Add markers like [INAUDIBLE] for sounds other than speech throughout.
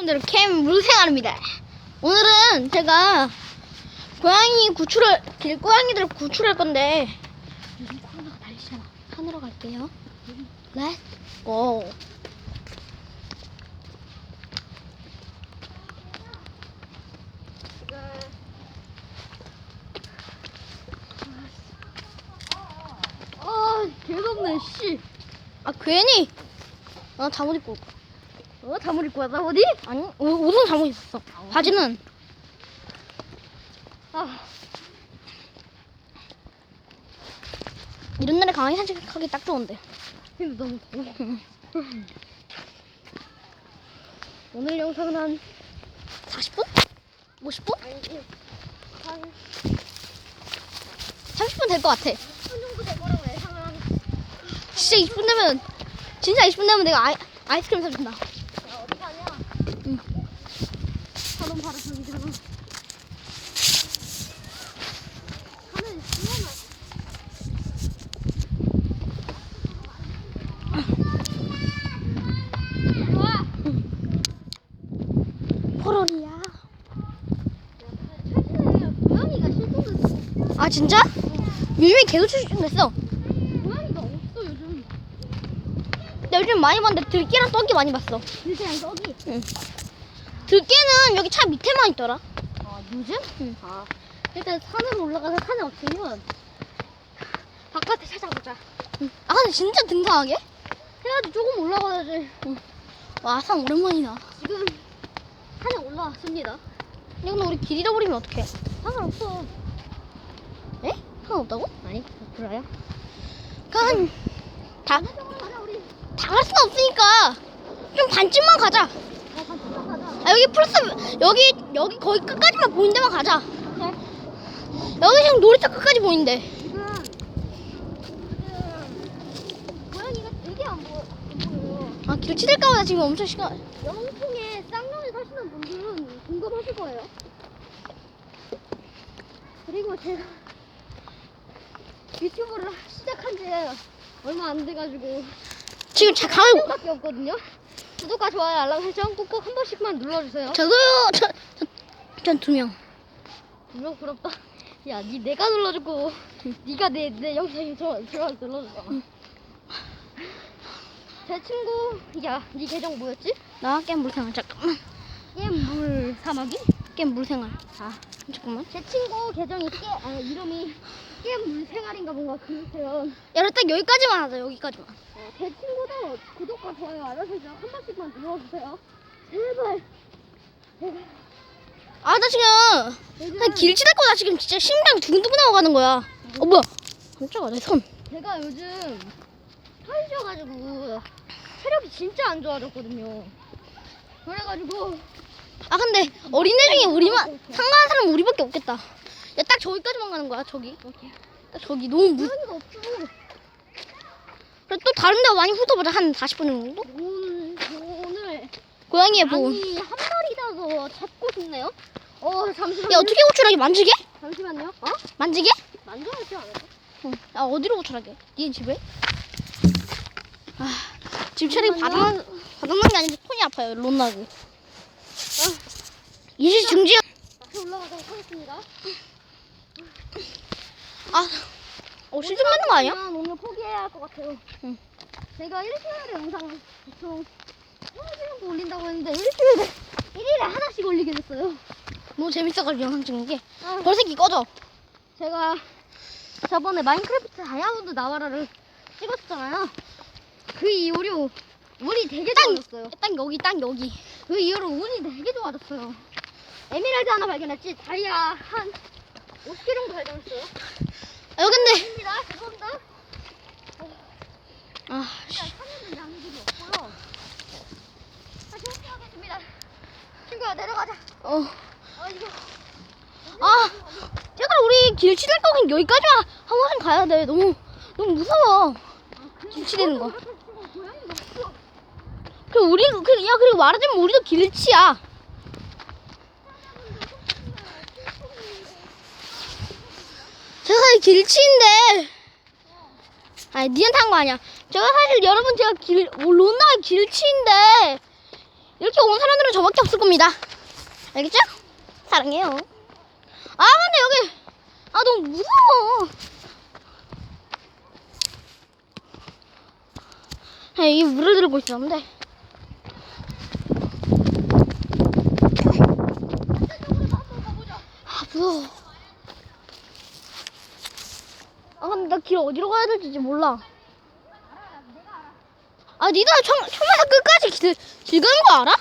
여러분들 캠 물생활입니다. 오늘은 제가 고양이 구출을 길고양이들 구출할 건데 요즘 코로나가 달리잖아. 산으로 갈게요. 렛츠 고. 아, 개덥네, 씨. 아 괜히 나 잠옷 입고 올 거야. 어, 잠을 입고 왔다, 어디? 아니 옷- 옷은 잠옷 입었어. 바지는 아, 이런 날에 강아지 산책하기 딱 좋은데. 근데 너무 더워. [LAUGHS] 오늘 영상은 한, 40분? 50분? 아니, 한 30분 될 것 같아. 10분 정도 될 거라고 예상을 하는. 진짜 20분 되면 진짜 20분 되면 내가 아이, 아이스크림 사준다. 야, 어디 가냐? 응. 사람 바로 저기 들어가. 하늘 시원하 와! 포로리야. 최근에 고양이가 실종됐어. 아 진짜? 요즘에 계속 출중됐어. 고양이가 없어, 요즘. 나 요즘 많이 봤는데 들깨랑 떡이 많이 봤어. 그냥 떡이. 들깨는 여기 차 밑에만 있더라. 아, 요즘? 응. 아, 일단 산으로 올라가서 산에 없으면 바깥에 찾아보자. 아 근데 진짜 등산하게? 해가지고 조금 올라가야지. 와산 오랜만이다. 지금 산에 올라왔습니다. 근데 근데 우리 길 잃어버리면 어떡해? 상관없어. 에? 상관없다고? 아니, 그래요? 그냥 다, 갈순 없으니까 좀 반쯤만 가자. 아, 여기 플러스 여기 여기 거의 끝까지만 보이는 데만 가자. 네. 여기 지금 놀이터 끝까지 보여요. 아길 치댈까봐 지금 엄청 시간. 영통에 쌍년에 사시는 분들은 공감하실 거예요. 그리고 제가 유튜브를 시작한 지 얼마 안 돼가지고 지금 자 가을 밖에 없거든요. 구독과 좋아요, 알람 설정 꾹꾹 한 번씩만 눌러주세요. 저도요. 저전두 명. 분명 부럽다. 야, 니 내가 눌러주고 니가 내 내 영상에 들어 들어 눌러줘봐. 제 친구, 야, 니 계정 뭐였지? 나 게임 물생활 잠깐만. 깨물 사마귀? 게임 물생활. 아, 잠깐만. 제 친구 계정이 깨, 아, 이름이 깨물 생활인가 뭔가 그러세요. 딱 여기까지만 하자. 여기까지만. 어, 제 친구도 구독과 좋아요, 설정 한 번씩만 눌러주세요. 제발. 제발. 아, 나 지금 요즘 나길 치댈거나 지금 진짜 심장 두근두근 하고 가는 거야. 어 뭐야? 깜짝아 내 손. 제가 요즘 살이 쪄가지고 체력이 진짜 안 좋아졌거든요. 그래가지고 아 근데 어린애 중에 우리만 상가하는 사람 우리밖에 없겠다. 야 딱 저기까지만 가는 거야 저기. 딱 저기 너무 무. 고양이가 없어. 그래 또 다른 데 많이 훑어보자 한 40분 정도? 오늘 오늘 고양이의 보험. 아니 한 마리라도 잡고 싶네요. 어 잠시만요. 야 어떻게 호출하게 만지게? 잠시만요. 어? 만지게? 만져야지 않았어? 응. 야 어디로 호출하게? 네 집에? 아 집 차리 바닥난 바닥난 게 아닌데 손이 아파요 론나고. 이실 중지. 다시 올라가도록 하겠습니다. 아. 어 실종되는 거 아니야? 오늘 포기해야 할 것 같아요. 응. 제가 일주일에 영상을 보통 서너 정도 올린다고 했는데 일주일에 1일에 하나씩 올리게 됐어요. 너무 재밌어가지고 영상 찍는 게. 아, 벌새끼 꺼져. 제가 저번에 마인크래프트 다이아몬드 나와라를 찍었잖아요. 그 이후로 운이 되게 딱- 좋아졌어요. 딱 여기 딱 여기. 그 이후로 운이 되게 좋아졌어요. 에메랄드 하나 발견했지? 다이아 한 50개 정도 발견했어요. 아 근데. 죄송합니다. 아 씨. 일단 사면은 양들이 없고요. 다시 확인하겠습니다. 친구야 내려가자. 어. 아 이거 아, 제가 우리 길 치댈 거긴 여기까지만 한 번씩 가야 돼. 너무 너무 무서워. 길치대는 거. 고양이가 없어. 그 우리 그, 야 그리고 말하자면 우리도 길치야. 사실 길치인데. 아니 니한테 한 거 아니야. 제가 사실 여러분 제가 길 론나 길치인데 이렇게 온 사람들은 저밖에 없을 겁니다. 알겠죠? 사랑해요. 아 근데 여기 아 너무 무서워. 아, 이 물을 들고 있었는데. 아 무서워. 아 근데 나 길 어디로 가야 될지 몰라. 아 니가 처, 처음부터 끝까지 길, 길 가는 거 알아?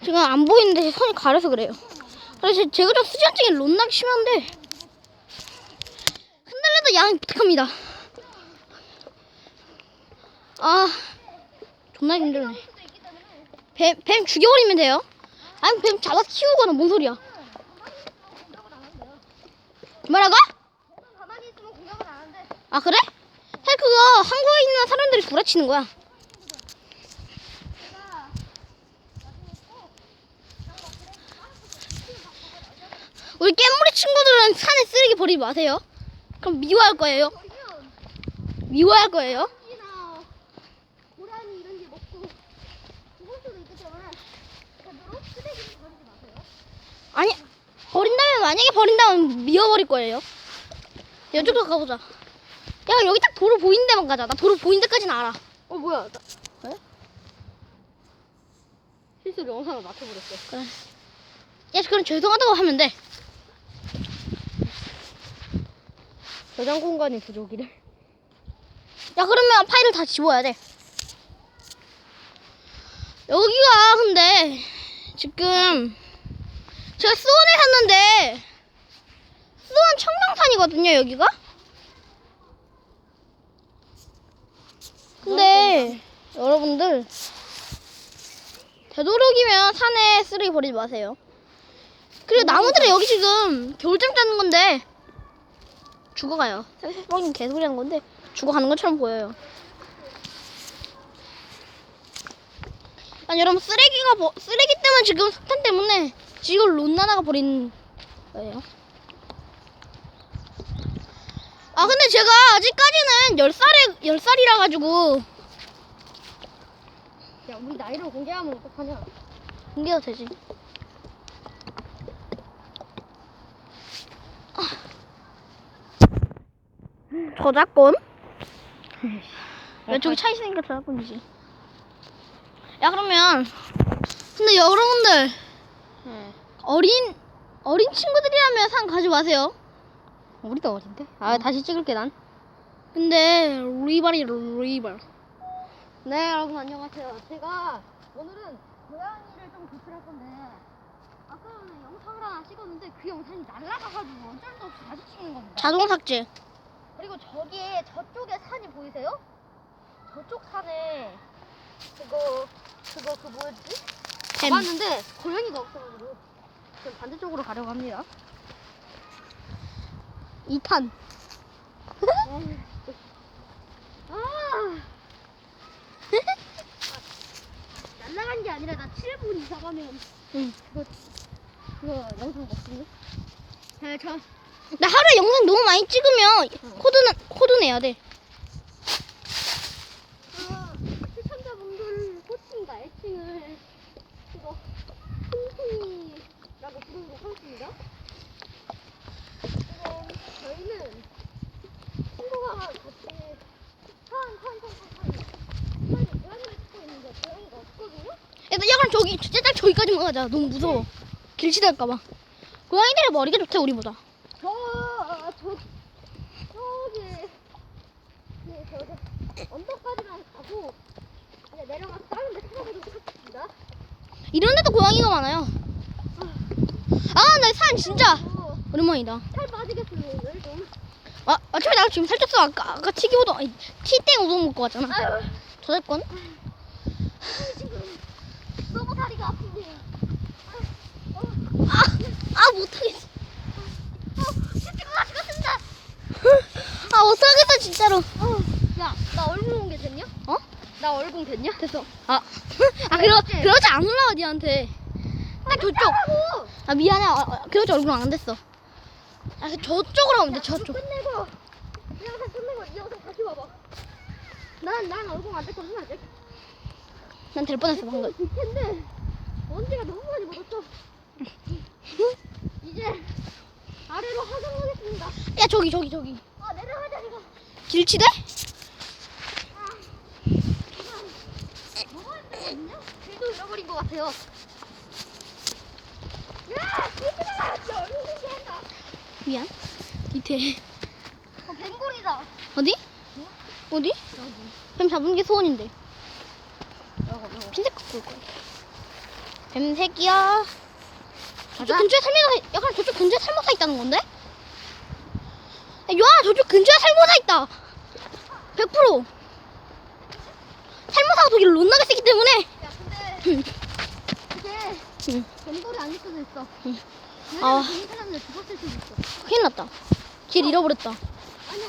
지금 안 보이는데 손이 가려서 그래요. 그래서 제- 제가 좀 수전증이 롯나기 심한데 흔들려도 양해 부탁합니다. 아 존나 힘들네. 뱀, 뱀 죽여버리면 돼요. 아니 뱀 잡아 키우거나 뭔 소리야? 뭐라고? 가만히 있으면 공격을 안 한대. 아 그래? 해 그거 한국에 있는 사람들이 구라치는 거야. 우리 깨물이 친구들은 산에 쓰레기 버리지 마세요. 그럼 미워할 거예요. 미워할 거예요. 이나 고라니 이런 게 먹고 죽을 수도 있기 때문에 되도록 쓰레기를 버리지 마세요. 아니 버린다면 만약에 버린다면 미워버릴 거예요. 이쪽으로 가보자. 야 여기 딱 도로 보이는 데만 가자. 나 도로 보이는 데까지는 알아. 어 뭐야? 나 왜? 실수로 영상을 맞춰버렸어. 그래. 야 그럼 죄송하다고 하면 돼. 저장 공간이 부족이래. 야 그러면 파일을 다 지워야 돼. 여기가 근데 지금 제가 수원에 샀는데 수원 청정산이거든요 여기가. 근데 여러분들 되도록이면 산에 쓰레기 버리지 마세요. 그리고 나무들은 여기 지금 겨울잠 자는 건데 죽어가요. 뻥인 개소리 하는 건데 죽어가는 것처럼 보여요. 아니 여러분 쓰레기가 버, 쓰레기 때문에 지금 석탄 때문에 지금 론나나가 버린 거예요. 아 근데 제가 아직까지는 열 살에 열 살이라 가지고 야 우리 나이를 공개하면 어떡하냐? 공개가 되지. 아. 저작권? 야, 저기 차 있으니까 저작권이지. 야, 그러면. 근데 여러분들, 네. 어린, 어린 친구들이라면 상 가지 마세요. 우리도 어린데? 아 다시 찍을게 난. 근데, 리발이 리발. 네 여러분 안녕하세요. 제가 오늘은 고양이를 좀 구출할 건데 아까는 영상을 하나 찍었는데 그 영상이 날라가가지고 어쩔 수 없이 다시 찍는 겁니다. 자동 삭제. 그리고 저기에 저쪽에 산이 보이세요? 저쪽 산에 그거 그거 그 뭐였지? 뱀. 가봤는데 고양이가 없어가지고 지금 반대쪽으로 가려고 합니다. 2탄. 아 날라간 게 아니라 나 7분 이상 하면 응. 그거 그거 영상 먹거든요. 자, 저 나 하루에 영상 너무 많이 찍으면 코드는, 코드 내야 돼. 아, 시청자분들 호칭과 애칭을 이거 퉁퉁이라고 부르도록 하겠습니다. 지금 저희는 친구가 같이 산, 산, 산, 산, 산, 산에 고양이를 찾고 있는데 고양이가 없거든요? 야, 나 약간 저기, 진짜 딱 저기까지만 가자. 너무 무서워. 길치될까봐. 고양이들의 머리가 좋대, 우리보다. 저, 아, 저, 저기, 네, 저, 저, 언덕까지만 가고, 이제 내려가서 다른 데 찾아보도록 하겠습니다. 이런 데도 고양이가 많아요. 아, 나 산 진짜 어, 오랜만이다. 살 빠지겠어요, 오늘 좀. 아, 어차피 나 지금 살쪘어. 아까, 아까 튀기 우동, 아니, 티땡 우동 먹고 왔잖아. 아유, 저작권 다리가 아픈데. 아, 아, 못하겠어. 친구가 죽었습니다. 아, 못하겠어, 진짜로. 어, 야, 나 얼굴 공개 됐냐? 어? 나 얼굴 됐냐? 됐어. 아, 아, 그러, 그러지 안 올라와, 니한테. 딱 저쪽. 하고 아, 미안해. 아, 아, 그러지 얼굴 안 됐어. 아, 그 저쪽으로 가면 돼, 저쪽. 끝내고, 영상 끝내고 이 영상 다시 봐봐. 난, 난 얼굴 안 됐거든, 아직. 난 될 뻔했어 방금. 될 텐데, 먼지가 너무 많이 묻었어. 이제, 아래로 하강하겠습니다. 야 저기 저기 저기. 아, 내려가자, 이거. 길치대? 뭐가 있거든요? 길도 잃어버린 것 같아요. 야! 얘들아! 저 얼굴 공개한다. 미안. 밑에 어, 뱅골이다. 어디? 어디? 여기. 뱀 잡은 게 소원인데. 요거, 요거. 핀색 갖고 올 거야. 뱀 새끼야. 저쪽. 근처에 살모사 약간 저쪽 근처에 살모사 있다는 건데? 야, 저쪽 근처에 살모사 있다. 100%. 살모사가 저기를 롯나게 쓰기 때문에. 야, 근데, 응. 뱅골이 아닐 수도 있어. 응. 아. 그 사람들 죽었을 수도 있어. 큰일 났다. 길 잃어버렸다. 아니야.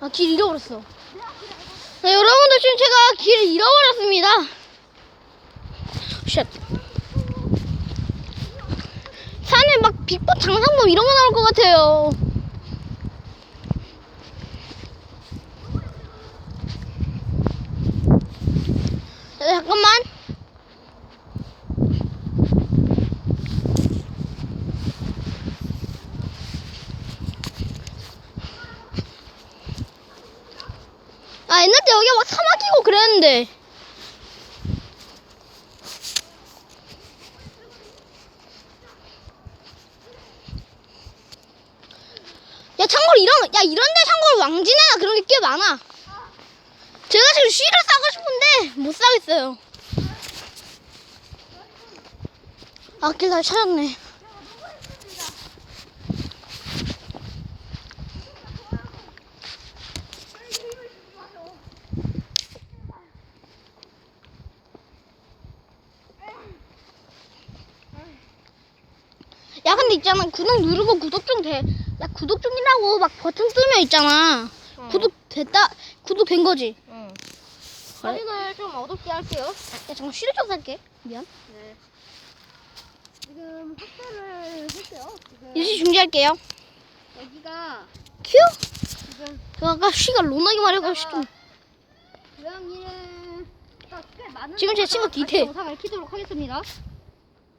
아, 길 잃어버렸어. 그래 알고 네, 여러분들 지금 제가 길을 잃어버렸습니다. 쉣. 산에 막 빛꽃 장상범 이런 거 나올 것 같아요. 야, 잠깐만. 아 옛날 때 여기가 막 사막이고 그랬는데 야 참고로 이런 야 이런데 참고로 왕진에나 그런 게 꽤 많아. 제가 지금 쉬를 싸고 싶은데 못 사겠어요. 아길 다시 찾았네 근데 있잖아 구독 누르고 구독 좀 돼. 야 구독 중이라고 막 버튼 뜨면 있잖아. 어. 구독 됐다. 구독 된 거지. 응. 그래? 사진을 좀 어둡게 할게요. 야 잠깐 쉬를 좀 살게. 미안. 네. 지금 학교를. 지금 일시 중지할게요. 여기가 큐. 지금 저 아까 쉬가 로나기 말해가지고 좀. 고양이는 딱꽤 많은 지금 제 친구 디테일. 영상을 키도록 하겠습니다.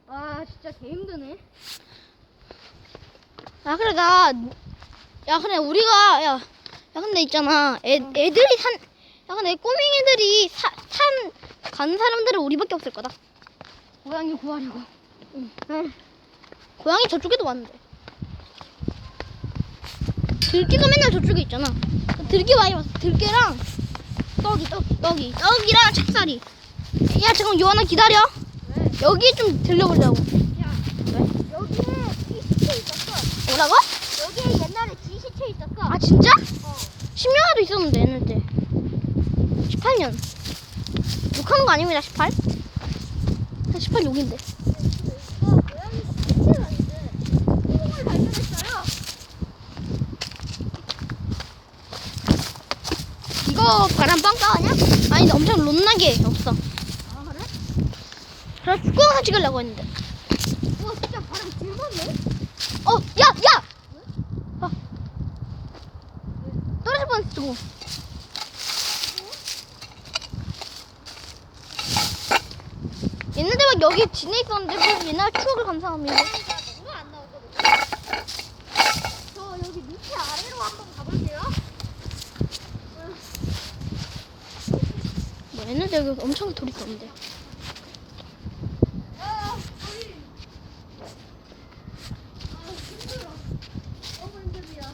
아 진짜 개 힘드네. 아 그래 나. 야 근데 우리가 야. 야 근데 있잖아. 애 애들이 산. 야 근데 꼬맹이들이 사, 산 가는 사람들은 우리밖에 없을 거다. 고양이 구하려고. 응. 고양이 저쪽에도 왔는데. 들개가 맨날 저쪽에 있잖아. 들개 많이 왔어. 들개랑 떡이, 떡, 떡이, 떡이랑 찹쌀이. 야, 잠깐 요하나 기다려. 네. 여기 좀 들려보려고. 야 시체 있었어. 뭐라고? 여기에 옛날에 쥐 시체 있었어. 아 진짜? 어. 10년에도 있었는데 옛날 때. 18년. 욕하는 거 아닙니다. 18? 18 욕인데. 이거 바람 빵빵 아니야? 아니 엄청 롯나게 없어. 아 그래? 축구 영상 찍으려고 했는데. 와 진짜 바람 질맞네. 어, 야, 야! 어. 저거. 옛날에 막 여기 지내 있었는데 그 옛날 추억을 감상합니다. 너무 안 나오거든요. 저 여기 밑에 아래로 한번 가볼게요. 뭐 옛날에 여기 엄청 돌 있었는데. 아, 거의. 아, 힘들어. 너무 힘들이야.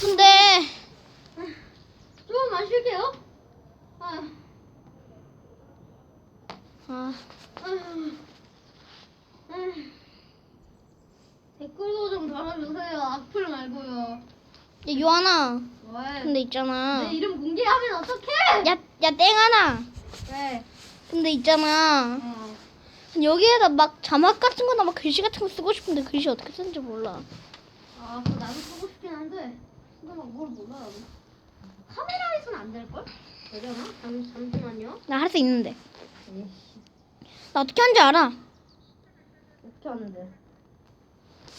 근데 조금만 쉴게요. 아, 아. 댓글도 좀 달아주세요. 악플 말고요. 야, 요하나, 뭐? 왜? 근데 있잖아. 내 이름 공개하면 어떡해? 야, 야, 땡하나. 왜? 근데 있잖아. 어. 여기에다 막 자막 같은 거나 막 글씨 같은 거 쓰고 싶은데 글씨 어떻게 쓰는지 몰라. 아, 그거 나도 쓰고 싶긴 한데. 근데 막 뭘 몰라, 나도. 카메라에서는 안 될걸? 되려나? 잠, 잠시만요. 나 할 수 있는데. 에이씨, 나 어떻게 하는지 알아. 어떻게 하는데?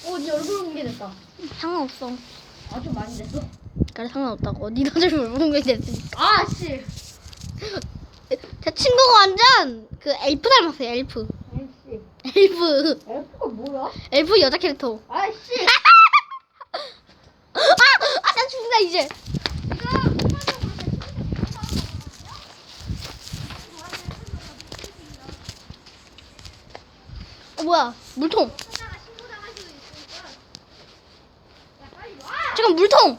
오, 네 얼굴 공개됐다. 상관없어. 아, 좀 많이 됐어. 그래 상관없다고. 니가 제일 모르는 게 됐으니까. 아, 씨. 제 친구가 완전 그 엘프 닮았어요. 엘프. 에이씨. 엘프. F가 뭐야? 엘프 여자 캐릭터. 아이씨. [LAUGHS] 아! 아, 나 죽는다 이제. 뭐야? 물통. 잠깐 물통.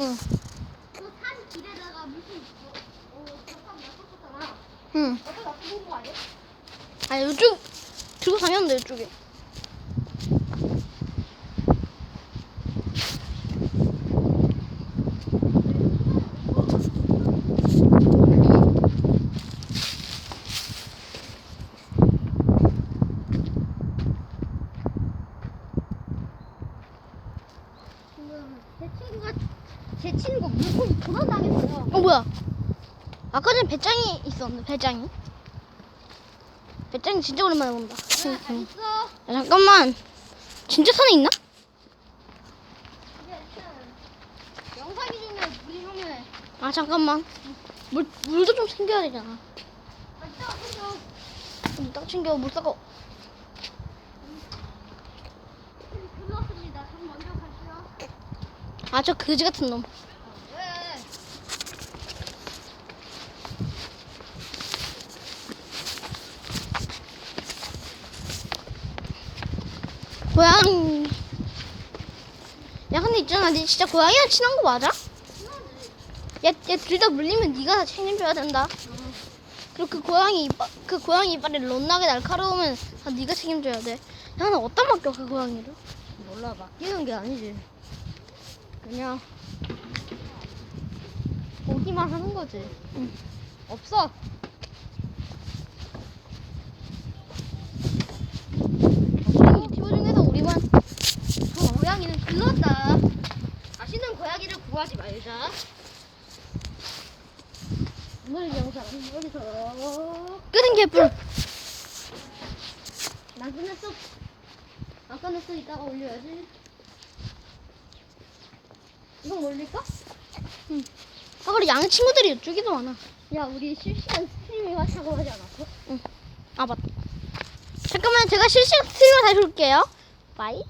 응. 응. 어디 나 죽은 거 아니야? 아 이쪽 들고 다녔는데 이쪽에. 지금 제 친구가 제 친구 물통 도난당했어요. 어 뭐야? 아까 전에 배짱이 있었는데 배짱이. 배짱이 진짜 오랜만에 본다. 잘 응. 야, 잠깐만. 진짜 산에 있나? 영상이 중요해, 물이 중요해. 아 잠깐만. 물 물도 좀 챙겨야 되잖아. 아, 이따가 챙겨. 물딱 챙겨 물 닦아. 불렀습니다. 전 먼저 가시죠. 아저 그지 같은 놈. 왜? 고양이. 야 근데 있잖아, 니 진짜 고양이랑 친한 거 맞아? 야, 얘둘 다 물리면 네가 다 책임져야 된다. 그리고 그 고양이 이빨, 그 고양이 이빨이 롯나게 날카로우면 다 네가 책임져야 돼. 야, 나 어디다 맡겨 그 고양이를? 몰라, 맡기는 게 아니지. 그냥 보기만 하는 거지. 응. 없어. 유튜브 중에서 우리만 저 고양이는 글렀다. 다시는 고양이를 구하지 말자. 오늘 영상은 여기서 끄는 개뿔. 난 끝냈어. 안 끝냈어. 이따가 올려야지. 이건 올릴까? 아 그리고 양 친구들이 이쪽에도 많아. 야, 우리 실시간 스트리밍 하자고 하지 않았어? 아 맞다. 잠깐만 제가 실시간 스트리머 다시 올게요. 바이.